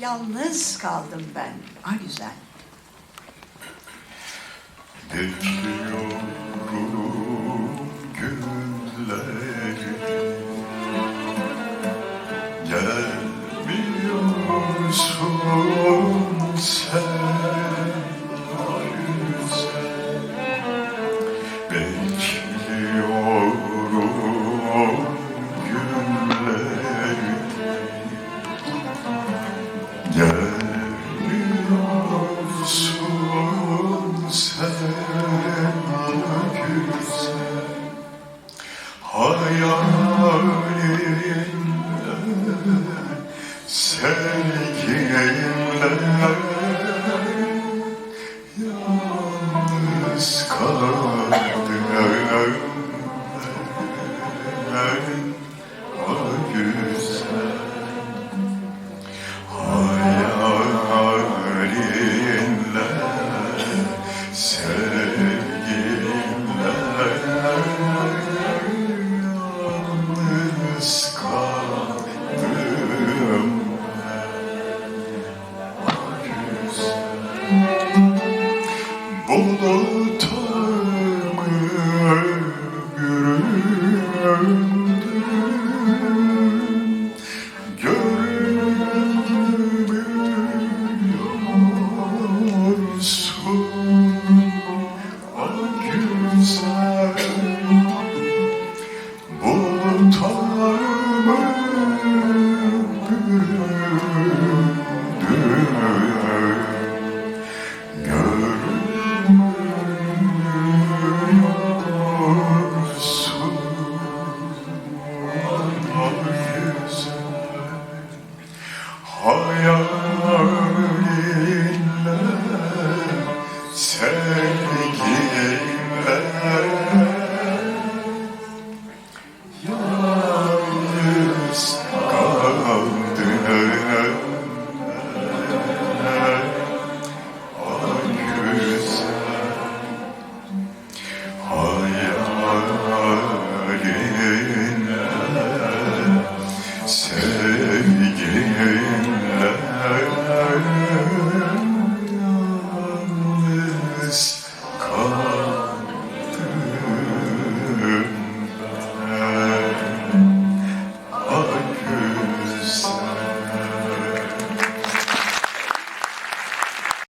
Yalnız kaldım ben. Ha güzel. Bekliyorum günleri Gelmiyorsun sen Hayır sen Bekliyorum yar Amen.